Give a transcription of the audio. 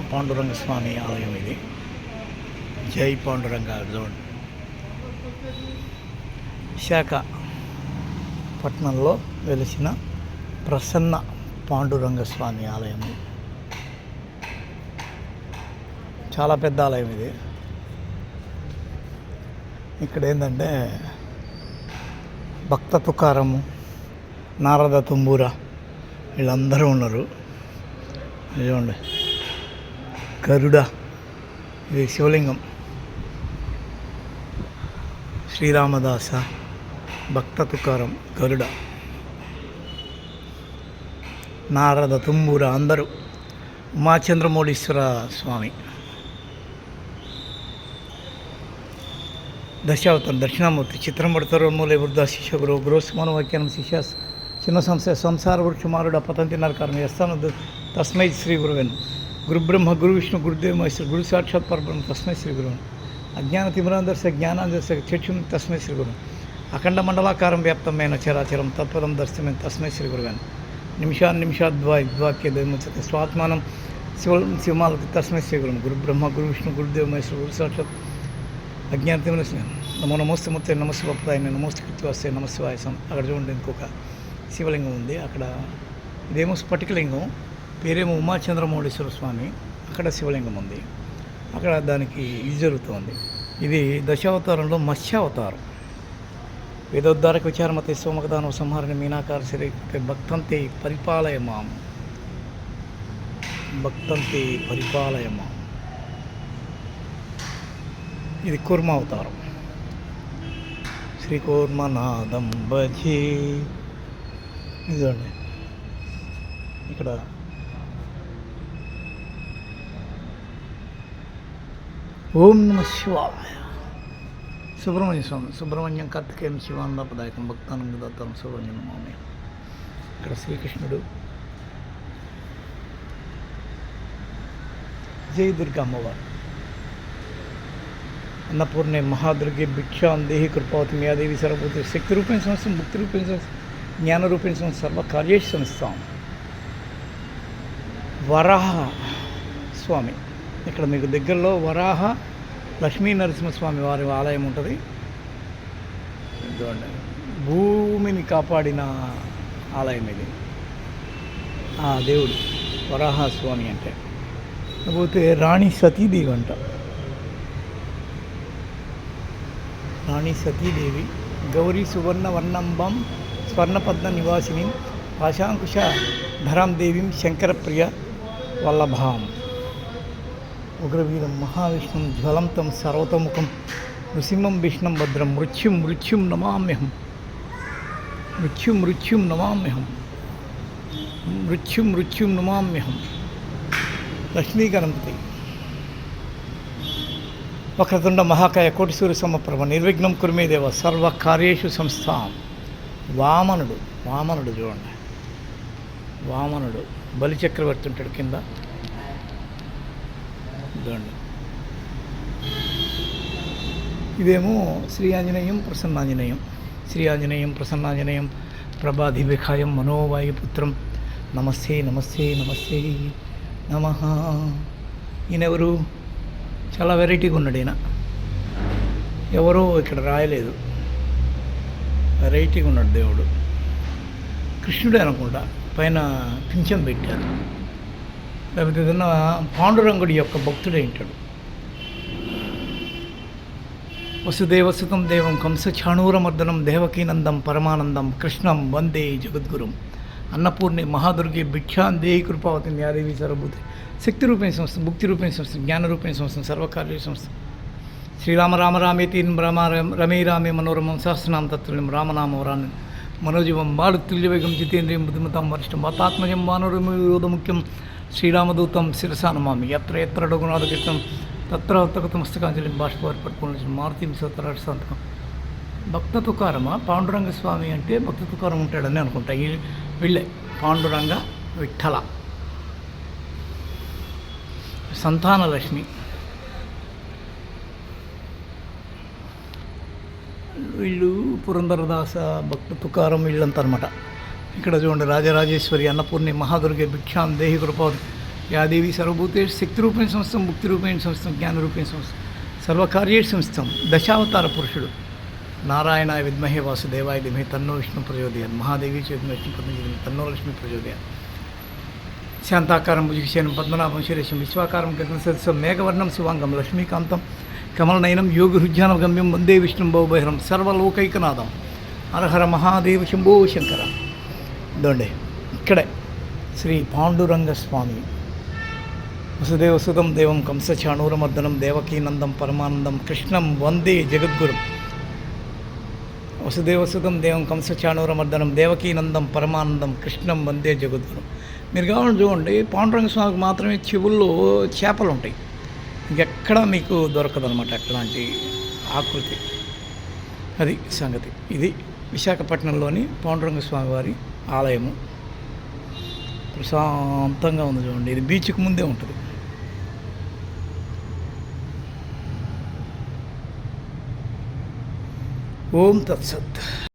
పాండురంగ స్వామి ఆలయం ఇది. జై పాండురంగ జోన్. విశాఖ పట్టణంలో వెలిసిన ప్రసన్న పాండురంగ స్వామి ఆలయం చాలా పెద్ద ఆలయం ఇది. ఇక్కడ ఏంటంటే భక్త తుకారము నారద తుంబూర వీళ్ళందరూ ఉన్నారు. చూడండి గరుడ. ఇది శివలింగం. శ్రీరామదాస భక్త తుకారం గరుడ. నారద తుమ్మూర అందరూ. ఉమాచంద్రమౌళీశ్వర స్వామి. దశావతారం దక్షిణామూర్తి చిత్రం పడతారు మూలే వృద్ధ శిష్య గురు గురుస్మాన వాక్యానం శిష్య చిన్న సంశయ సంసార వృక్షమారుడు పతంతి నరకారం యస్తాను తస్మై శ్రీ గురువేను గురుబ్రహ్మ గురు విష్ణు గురుదేవ మహేశ్వర గురు సాక్షాత్ పరబ్రహ్మ తస్మై శ్రీ గురు. అజ్ఞాన తిమిరాందర్శ జ్ఞానాందర్శ చక్షుం తస్మై శ్రీ గురు. అఖండ మండలాకారం వ్యాప్తమైన చరాచరం తత్పదం దర్శనమైన తస్మై శ్రీ గురువెన్ నిమిషాన్ నిమిషాద్వాయ్ ద్వాక్య దైముచ్యతే స్వాత్మానం శివ శివమాలతి తస్మై శ్రీ గురు. గురుబ్రహ్మ గురు విష్ణు గురుదేవ మహేశ్వర గురు సాక్షాత్ అజ్ఞానతమైన నమో నమస్తే ముత్తే నమస్తే బొప్పాయి నమస్తే కృత్వాస్తే నమశివాయ సం. అక్కడ చూడండి ఇంకొక శివలింగం ఉంది. అక్కడ ఇదేమో స్ఫటికలింగం. పేరేమో ఉమాచంద్రమౌళీశ్వర స్వామి. అక్కడ శివలింగం ఉంది. అక్కడ దానికి ఇది జరుగుతుంది. ఇది దశావతారంలో మత్స్యావతారం. వేదోద్ధారక విచారమతే సోమకదాన సంహారణ మీనాకార శరీ భక్తంతే పరిపాలయ మాం భక్తంతే పరిపాలయ మాం ఇది కూర్మ అవతారం శ్రీ కూర్మనాథం భజే ఇదండి ఇక్కడ ఓం నమ శివాయ. సుబ్రహ్మణ్య స్వామి సుబ్రహ్మణ్యం కార్తికేయం శివానందపదాయకం భక్తానంద సుబ్రహ్మణ్యం సుబ్రహ్మణ్య నమామి. ఇక్కడ శ్రీకృష్ణుడు జై దుర్గా అమ్మవారు. అన్నపూర్ణే మహాదుర్గే భిక్షాం దేహి కృపావతి మేయాదేవి సర్వభూతి శక్తి రూపేణ సంస్థ ముక్తి రూపేణ సంస్థ జ్ఞాన రూపేణ సంస్థ సర్వ సంస్థ సంస్థాం వరాహ స్వామి. ఇక్కడ మీకు దగ్గరలో వరాహ లక్ష్మీ నరసింహస్వామి వారి ఆలయం ఉంటుంది. ఇదిగోండి. భూమిని కాపాడిన ఆలయం ఇది. ఆ దేవుడు వరాహ స్వామి అంటే. పోతే రాణి సతీదేవి అంట. రాణి సతీదేవి గౌరీ సువర్ణ వర్ణంబం స్వర్ణపద్మ నివాసిని పాశాంకుశ ధరాం దేవీం శంకరప్రియ వల్లభాం. ఉగ్రవీరం మహావిష్ణుం జ్వలంతం సర్వతముఖం నృసింహం విష్ణం భద్రం మృత్యుం మృత్యుం నమామ్యహం. మృత్యుం మృత్యుం నమామ్యహం. మృత్యుం మృత్యుం నమామ్యహం. లక్ష్మీ వక్రతుండ మహాకాయ కోటి సమప్రభ నిర్విఘ్నం కురిమేదేవ సర్వ కార్యేషు సంస్థాం. వామనుడు వామనుడు చూడండి. వామనుడు బలిచక్రవర్తి ఉంటాడు కింద. చూడండి ఇదేమో శ్రీ ఆంజనేయం ప్రసన్నాంజనేయం. శ్రీ ఆంజనేయం ప్రసన్నాంజనేయం ప్రభాధిభిఖాయం మనోవాయుపుత్రం. నమస్తే నమస్తే నమస్తే. నమ. ఈయనెవరు? చాలా వెరైటీగా ఉన్నాడు ఈయన. ఎవరో ఇక్కడ రాయలేదు. వెరైటీగా ఉన్నాడు దేవుడు. కృష్ణుడే అనుకుంటా. పైన పింఛం పెట్టారు. లేకపోతే ఏదైనా పాండురంగుడి యొక్క భక్తుడై ఉంటాడు వసుదేవసుతం దేవం కంసచాణూరమర్దనం దేవకీనందం పరమానందం కృష్ణం వందే జగద్గురుం. అన్నపూర్ణి మహాదుర్గి భిక్షాందే కృపావతి న్యాదేవి సర్వభూతి. శక్తి రూపేణ సంస్థ భుక్తి రూపేణ సంస్థ జ్ఞాన రూపేణ సంస్థ సర్వకార్య సంస్థ. శ్రీరామ రామ రామేతి రామ రమే రామే మనోరమం సహస్రనామ తత్వం రామనామ వరాన్ని. మనోజీవం బాలుతుల్యవేగం జితేంద్రియం బుద్ధిమతాం వరిష్టం. వాతాత్మజం వానరోధముఖ్యం శ్రీరామదూతం శిరసానమామి ఎత్ర ఎత్ర రఘునాథ కీర్తం తత్ర ఉత్తకతమస్తకాంజలి బాష్పవారి పట్టుకుని మారుతి సతరాట సంతకం. భక్త తుకారమా? పాండురంగ స్వామి అంటే భక్త తుకారం ఉంటాడని అనుకుంటా. ఈ వీళ్ళే పాండురంగ విఠల. సంతానలక్ష్మి వీళ్ళు పురంధరదాస భక్త తుకారం వీళ్ళంతా అనమాట ఇక్కడ చూడండి రాజరాజేశ్వరి అన్నపూర్ణి మహాదుర్గే భిక్షాం దేహి కృపాదు యాదేవి సర్వభూతేషు శక్తిరూపేణ సంస్థం ముక్తిరూపేణ సంస్థం జ్ఞానరూపేణ సంస్థం సర్వకార్యేషు సంస్థం దశావతార పురుషుడు నారాయణ విద్మహే వాసుదేవాయ దిమహే తన్నో విష్ణు ప్రచోదయాన్ మహాదేవి చే విష్ణు పద్మజీ తన్నో లక్ష్మి ప్రచోదయాన్ శాంతాకారం భుజిక్షేణం పద్మనాభం శిరేషం విశ్వాకారం గగనసదస్సం మేఘవర్ణం శివాంగం లక్ష్మీకాంతం కమలనయనం యోగి యోగహృజ్ఞాన గమ్యం వందే విష్ణుం బహుబహిరం సర్వలోకైకనాథం హరహర మహాదేవ శంభో శంకర. దొండే ఇక్కడే శ్రీ పాండురంగ స్వామి. వసుదేవ వసుదేవసుతం దేవం కంసచాణూరమర్దనం దేవకీనందం పరమానందం కృష్ణం వందే జగద్గురు. వసుదేవసుతం దేవం కంసచాణూరమర్దనం దేవకీనందం పరమానందం కృష్ణం వందే జగద్గురం. మీరు కావాలని చూడండి పాండురంగ స్వామికి మాత్రమే చెవుల్లో చేపలు ఉంటాయి ఇంకెక్కడ మీకు దొరకదనమాట అట్లాంటి ఆకృతి. అది సంగతి. ఇది విశాఖపట్నంలోని పాండురంగ స్వామి వారి ఆలయము. ప్రశాంతంగా ఉంది చూడండి. ఇది బీచ్కి ముందే ఉంటుంది. ఓం తత్సత్.